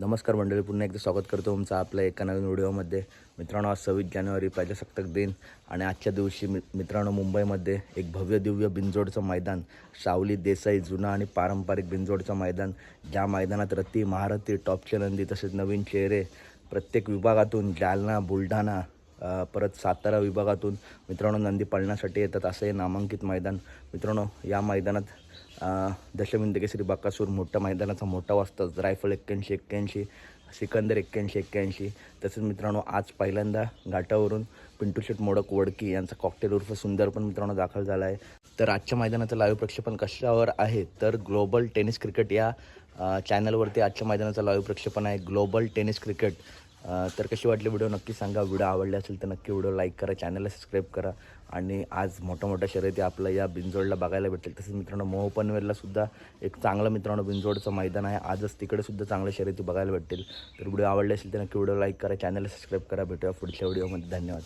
नमस्कार मंडळी पुन्हा एकदा स्वागत करतो तुमचं आपल्या एका नवीन व्हिडिओमध्ये. मित्रांनो आज सव्वीस जानेवारी प्रजासत्ताक दिन आणि आजच्या दिवशी मि मित्रांनो मुंबईमध्ये एक भव्य दिव्य बिंजोडचं मैदान सावली देसाई जुना आणि पारंपरिक बिंजोडचं मैदान. ज्या मैदानात रती महारथी टॉपचे नंदी तसेच नवीन चेहरे प्रत्येक विभागातून जालना बुलढाणा परत सातारा विभागातून मित्रांनो नंदी पाळण्यासाठी येतात असं हे नामांकित मैदान. मित्रांनो या मैदानात अ, दशमिंद केसरी बाकासूर मोठ्या मैदानाचा मोठा वाजता रायफल एक्क्याऐंशी एक्क्याऐंशी सिकंदर एक्क्याऐंशी एक्क्याऐंशी. तसेच मित्रांनो आज पहिल्यांदा घाटावरून पिंटू शेट मोडक वडकी यांचा कॉकटेल उर्फ सुंदर पण मित्रांनो दाखल झाला आहे. तर आजच्या मैदानाचं लाईव्ह प्रक्षेपण कशावर आहे? तर ग्लोबल टेनिस क्रिकेट या चॅनलवरती आजच्या मैदानाचं लाईव्ह प्रक्षेपण आहे. Global tennis cricket. तर कशी वाटली व्हिडिओ नक्की सांगा. व्हिडिओ आवडले असेल तर नक्की व्हिडिओ लाईक करा चॅनलला सबस्क्राईब करा. आणि आज मोठ्या मोठ्या शर्यती आपल्या या बिंजोडला बघायला भेटेल. तसेच मित्रांनो मोहपनवेलला सुद्धा एक चांगलं मित्रांनो बिंजोडचं मैदान आहे. आजच तिकडे सुद्धा चांगल्या शर्यती बघायला भेटतील. तर व्हिडिओ आवडले असेल तर नक्की व्हिडिओ लाईक करा चॅनलला सबस्क्राईब करा. भेटूया पुढच्या व्हिडिओमध्ये धन्यवाद.